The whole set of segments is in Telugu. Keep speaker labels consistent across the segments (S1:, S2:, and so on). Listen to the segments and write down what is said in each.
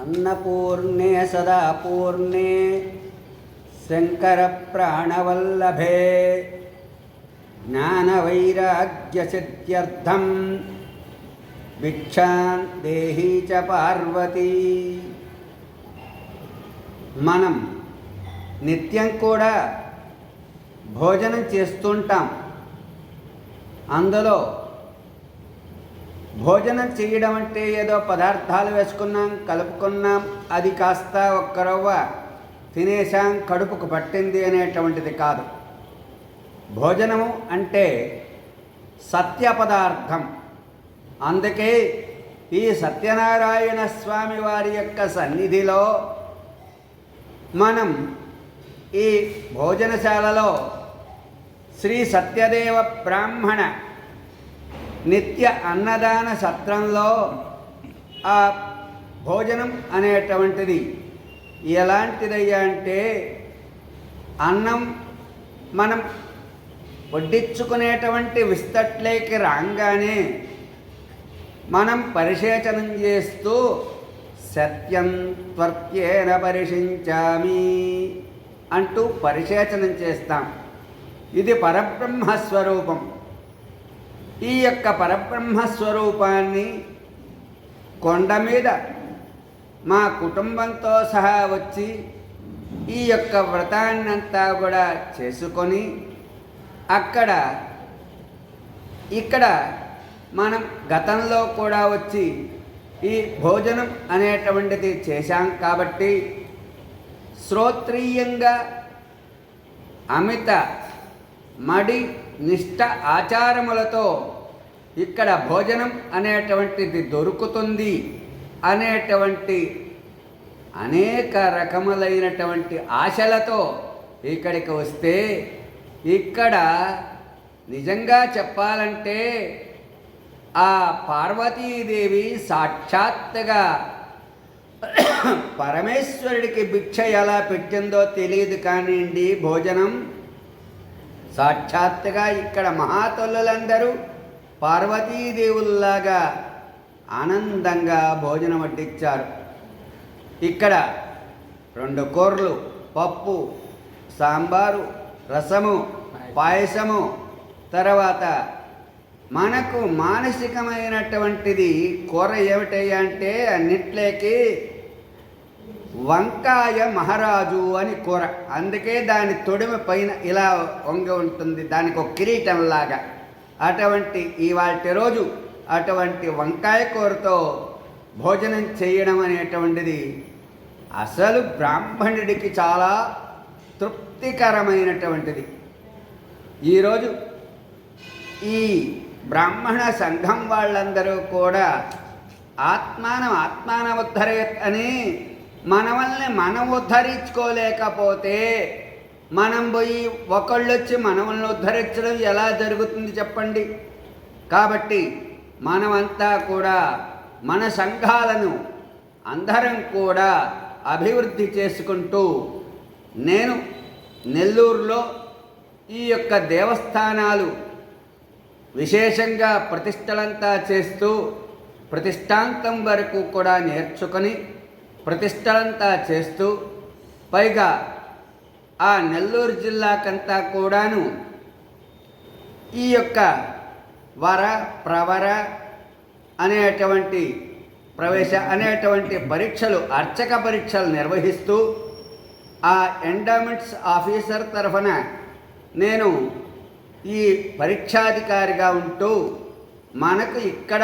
S1: अन्नपूर्णे सदा पूर्णे शङ्करप्राणवल्लभे ज्ञानवैराग्यसिद्ध्यर्थं भिक्षां देही च పార్వతీ మనం నిత్యం కూడా భోజనం చేస్తుంటాం అందులో భోజనం చేయడం అంటే ఏదో పదార్థాలు వేసుకున్నాం కలుపుకున్నాం అది కాస్త ఒక్క రవ్వ తినేసాం కడుపుకు పట్టింది అనేటువంటిది కాదు. భోజనము అంటే సత్య పదార్థం. అందుకే ఈ సత్యనారాయణ స్వామి వారి యొక్క సన్నిధిలో మనం ఈ భోజనశాలలో శ్రీ సత్యదేవ బ్రాహ్మణ నిత్య అన్నదాన సత్రంలో ఆ భోజనం అనేటువంటిది ఎలాంటిదయ్యా అంటే అన్నం మనం వడ్డించుకునేటువంటి విస్తట్లేకి రాగానే మనం పరిశేచనం చేస్తూ సత్యం త్వర్త్యేన పరిశించామి అంటూ పరిశేచనం చేస్తాం. ఇది పరబ్రహ్మ స్వరూపం ఈ యొక్క పరబ్రహ్మ స్వరూపాన్ని కొండ మీద మా కుటుంబంతో సహా వచ్చి ఈ యొక్క వ్రతాన్నంతా కూడా చేసుకొని అక్కడ ఇక్కడ మనం గతంలో కూడా వచ్చి ఈ భోజనం అనేటువంటిది చేశాం కాబట్టి శ్రోత్రీయంగా అమిత మడి నిష్ట ఆచారములతో ఇక్కడ భోజనం అనేటువంటిది దొరుకుతుంది. అనేటువంటి అనేక రకములైనటువంటి ఆశలతో ఇక్కడికి వస్తే ఇక్కడ నిజంగా చెప్పాలంటే ఆ పార్వతీదేవి సాక్షాత్తుగా పరమేశ్వరుడికి భిక్ష ఎలా పెట్టిందో తెలియదు కానివ్వండి భోజనం సాక్షాత్తుగా ఇక్కడ మహాతల్లులందరూ పార్వతీదేవుల్లాగా ఆనందంగా భోజనం వడ్డించారు. ఇక్కడ రెండు కూరలు పప్పు సాంబారు రసము పాయసము తర్వాత మనకు మానసికమైనటువంటిది కూర ఏమిటయ్యా అంటే అన్నిట్లేకి వంకాయ మహారాజు అని కూర. అందుకే దాని తొడిమి పైన ఇలా వంగి ఉంటుంది. దానికి ఒక కిరీటంలాగా అటువంటి ఇవాటి రోజు అటువంటి వంకాయ కూరతో భోజనం చేయడం అనేటువంటిది అసలు బ్రాహ్మణుడికి చాలా తృప్తికరమైనటువంటిది. ఈరోజు ఈ బ్రాహ్మణ సంఘం వాళ్ళందరూ కూడా ఆత్మానం ఆత్మానవద్ధరే అని మనవల్ని మనం ఉద్ధరించుకోలేకపోతే మనం పోయి ఒకళ్ళు వచ్చి మనవల్ని ఉద్ధరించడం ఎలా జరుగుతుంది చెప్పండి? కాబట్టి మనమంతా కూడా మన సంఘాలను అందరం కూడా అభివృద్ధి చేసుకుంటూ నేను నెల్లూరులో ఈ యొక్క దేవస్థానాలు విశేషంగా ప్రతిష్టలంతా చేస్తూ ప్రతిష్టాంతం వరకు కూడా నేర్చుకొని ప్రతిష్టలంతా చేస్తూ పైగా ఆ నెల్లూరు జిల్లాకంతా కూడాను ఈ యొక్క వర ప్రవర అనేటువంటి ప్రవేశ అనేటువంటి పరీక్షలు అర్చక పరీక్షలు నిర్వహిస్తూ ఆ ఎండోమెంట్స్ ఆఫీసర్ తరఫున నేను ఈ పరీక్షాధికారిగా ఉంటూ మనకు ఇక్కడ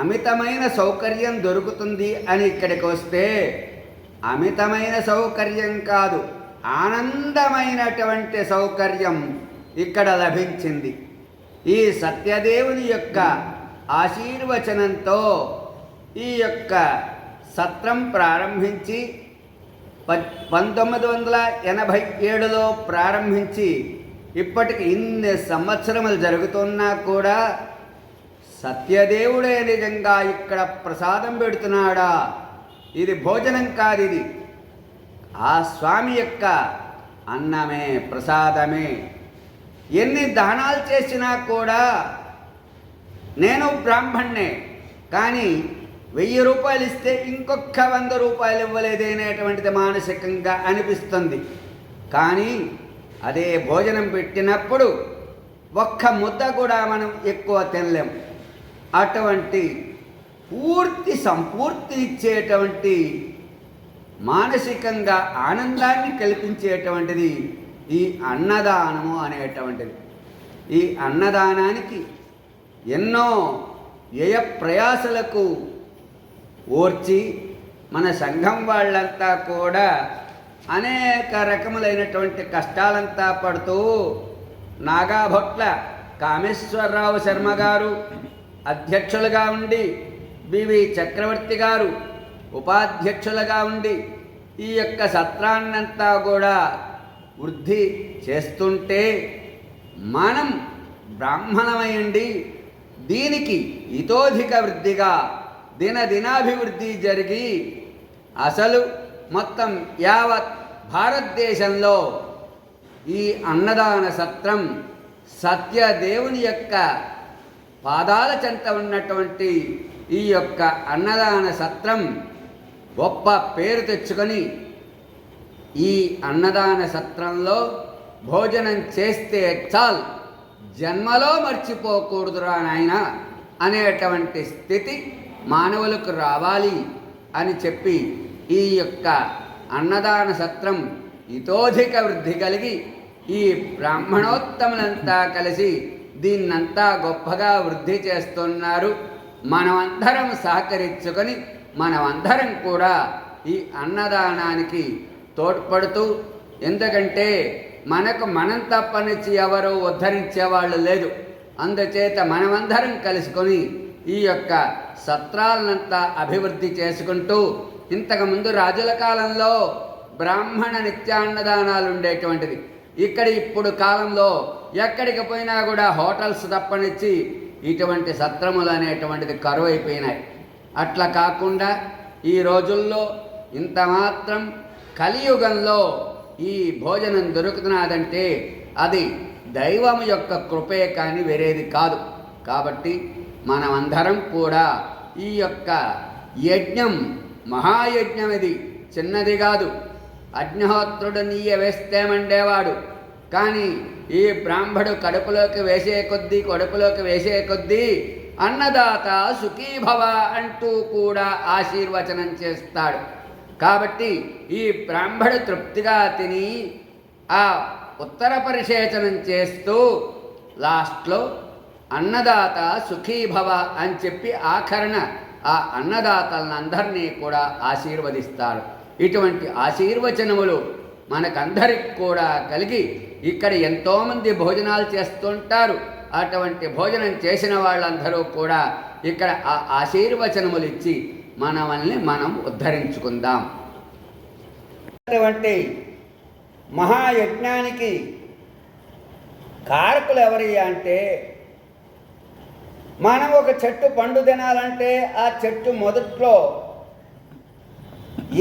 S1: అమితమైన సౌకర్యం దొరుకుతుంది అని ఇక్కడికి వస్తే అమితమైన సౌకర్యం కాదు ఆనందమైనటువంటి సౌకర్యం ఇక్కడ లభించింది. ఈ సత్యదేవుని యొక్క ఆశీర్వచనంతో ఈ యొక్క సత్రం ప్రారంభించి పంతొమ్మిది వందల ఎనభై ఏడులో ప్రారంభించి ఇప్పటికి ఇన్ని సంవత్సరములు జరుగుతున్నా కూడా సత్యదేవుడే నిజంగా ఇక్కడ ప్రసాదం పెడుతున్నాడా? ఇది భోజనం కాదు ఇది. ఆ స్వామి యొక్క అన్నమే ప్రసాదమే. ఎన్ని దానాలు చేసినా కూడా నేను బ్రాహ్మణ్ణే కానీ వెయ్యి రూపాయలు ఇస్తే ఇంకొక వంద రూపాయలు ఇవ్వలేదనేటువంటిది మానసికంగా అనిపిస్తుంది. కానీ అదే భోజనం పెట్టినప్పుడు ఒక్క ముద్ద కూడా మనం ఎక్కువ తినలేం. అటువంటి పూర్తి సంపూర్తి ఇచ్చేటువంటి మానసికంగా ఆనందాన్ని కల్పించేటువంటిది ఈ అన్నదానము అనేటువంటిది. ఈ అన్నదానానికి ఎన్నో వ్యయ ప్రయాసలకు ఓర్చి మన సంఘం వాళ్ళంతా కూడా అనేక రకములైనటువంటి కష్టాలంతా పడుతూ నాగాభట్ల కామేశ్వరరావు శర్మ గారు అధ్యక్షులుగా ఉండి బివి చక్రవర్తి గారు ఉపాధ్యక్షులుగా ఉండి ఈ యొక్క సత్రాన్నంతా కూడా వృద్ధి చేస్తుంటే మనం బ్రాహ్మణమయండి దీనికి ఇతోధిక వృద్ధిగా దినదినాభివృద్ధి జరిగి అసలు మొత్తం యావత్ భారతదేశంలో ఈ అన్నదాన సత్రం సత్యదేవుని యొక్క పాదాల చెంత ఉన్నటువంటి ఈ యొక్క అన్నదాన సత్రం గొప్ప పేరు తెచ్చుకొని ఈ అన్నదాన సత్రంలో భోజనం చేస్తే చాల్. జన్మలో మర్చిపోకూడదురా నాయన అనేటువంటి స్థితి మానవులకు రావాలి అని చెప్పి ఈ యొక్క అన్నదాన సత్రం ఇతోధిక వృద్ధి కలిగి ఈ బ్రాహ్మణోత్తములంతా కలిసి దీన్నంతా గొప్పగా వృద్ధి చేస్తున్నారు. మనమందరం సహకరించుకొని మనమందరం కూడా ఈ అన్నదానానికి తోడ్పడుతూ ఎందుకంటే మనకు మనం తప్పనిచ్చి ఎవరు ఉద్ధరించేవాళ్ళు లేదు. అందుచేత మనమందరం కలుసుకొని ఈ యొక్క సత్రాలనంతా అభివృద్ధి చేసుకుంటూ ఇంతకుముందు రాజుల కాలంలో బ్రాహ్మణ నిత్యాన్నదానాలు ఉండేటువంటిది. ఇక్కడ ఇప్పుడు కాలంలో ఎక్కడికి పోయినా కూడా హోటల్స్ తప్పనిచ్చి ఇటువంటి సత్రములు అనేటువంటిది కరువు అయిపోయినాయి అట్లా కాకుండా ఈ రోజుల్లో ఇంత మాత్రం కలియుగంలో ఈ భోజనం దొరుకుతున్నదంటే అది దైవం యొక్క కృపే కానీ వేరేది కాదు. కాబట్టి మనమందరం కూడా ఈ యొక్క యజ్ఞం మహాయజ్ఞం ఇది చిన్నది కాదు. అగ్నిహోత్రుడు నీయ వేస్తేమండేవాడు కానీ ఈ బ్రాహ్మడు కడుపులోకి వేసే కొద్దీ కడుపులోకి వేసే కొద్దీ అన్నదాత సుఖీభవ అంటూ కూడా ఆశీర్వచనం చేస్తాడు. కాబట్టి ఈ బ్రాహ్మడు తృప్తిగా తిని ఆ ఉత్తర పరిశేచనం చేస్తూ లాస్ట్లో అన్నదాత సుఖీభవ అని చెప్పి ఆఖరణ ఆ అన్నదాతలందరినీ కూడా ఆశీర్వదిస్తాడు. ఇటువంటి ఆశీర్వచనములు మనకందరికి కూడా కలిగి ఇక్కడ ఎంతోమంది భోజనాలు చేస్తుంటారు. అటువంటి భోజనం చేసిన వాళ్ళందరూ కూడా ఇక్కడ ఆ ఆశీర్వచనములు ఇచ్చి మనల్ని మనం ఉద్ధరించుకుందాం. అటువంటి మహాయజ్ఞానికి కారకులు ఎవరి అంటే మనం ఒక చెట్టు పండు తినాలంటే ఆ చెట్టు మొదట్లో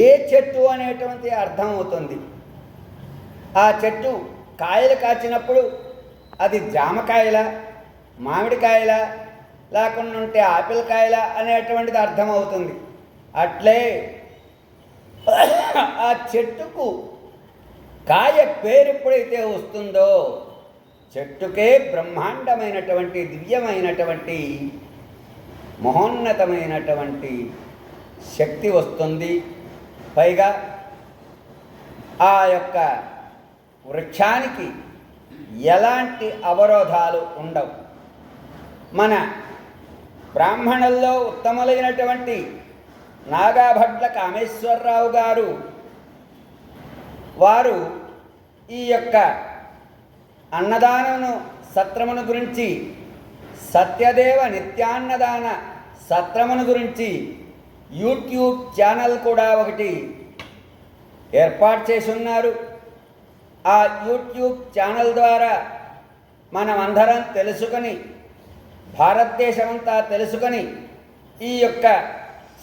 S1: ఏ చెట్టు అనేటువంటి అర్థం అవుతుంది ఆ చెట్టు కాయలు కాచినప్పుడు అది జామకాయల మామిడికాయల లేకుండా ఉంటే ఆపిల్ కాయల అనేటువంటిది అర్థమవుతుంది. అట్లే ఆ చెట్టుకు కాయ పేరు ఎప్పుడైతే వస్తుందో చెట్టుకే బ్రహ్మాండమైనటువంటి దివ్యమైనటువంటి మహోన్నతమైనటువంటి శక్తి వస్తుంది. పైగా ఆ యొక్క వృక్షానికి ఎలాంటి అవరోధాలు ఉండవు. మన బ్రాహ్మణుల్లో ఉత్తములైనటువంటి నాగాభట్ల కామేశ్వరరావు గారు వారు ఈ యొక్క అన్నదానమును సత్రమును గురించి సత్యదేవ నిత్యాన్నదాన సత్రమును గురించి యూట్యూబ్ ఛానల్ కూడా ఒకటి ఏర్పాటు చేసి ఉన్నారు ఆ యూట్యూబ్ ఛానల్ ద్వారా మనమందరం తెలుసుకొని భారతదేశమంతా తెలుసుకొని ఈ యొక్క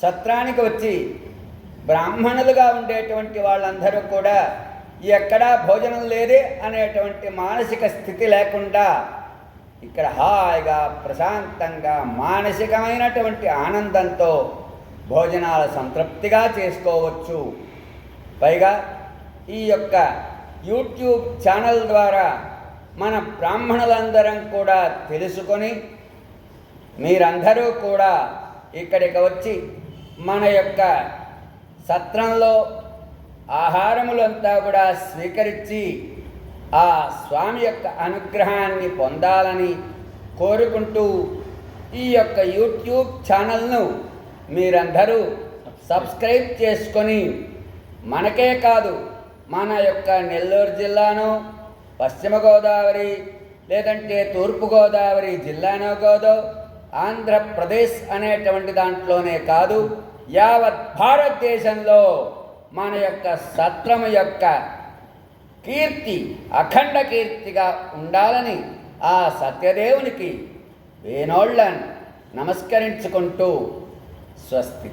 S1: సత్రానికి వచ్చి బ్రాహ్మణులుగా ఉండేటువంటి వాళ్ళందరూ కూడా ఎక్కడా భోజనం లేదే అనేటువంటి మానసిక స్థితి లేకుండా ఇక్కడ హాయిగా ప్రశాంతంగా మానసికమైనటువంటి ఆనందంతో భోజనాల సంతృప్తిగా చేసుకోవచ్చు. పైగా ఈ యొక్క యూట్యూబ్ ఛానల్ ద్వారా మన బ్రాహ్మణులందరం కూడా తెలుసుకొని మీరందరూ కూడా ఇక్కడికి వచ్చి మన యొక్క సత్రంలో ఆహారములంతా కూడా స్వీకరించి ఆ స్వామి యొక్క అనుగ్రహాన్ని పొందాలని కోరుకుంటూ ఈ యొక్క యూట్యూబ్ ఛానల్ను మీరందరూ సబ్స్క్రైబ్ చేసుకొని మనకే కాదు మన యొక్క నెల్లూరు జిల్లాను పశ్చిమ గోదావరి లేదంటే తూర్పు గోదావరి జిల్లానో కాదో ఆంధ్రప్రదేశ్ అనేటువంటి దాంట్లోనే కాదు యావత్ భారతదేశంలో మన యొక్క సత్రం యొక్క కీర్తి అఖండ కీర్తిగా ఉండాలని ఆ సత్యదేవునికి వేనోళ్ళను నమస్కరించుకుంటూ स्वस्ति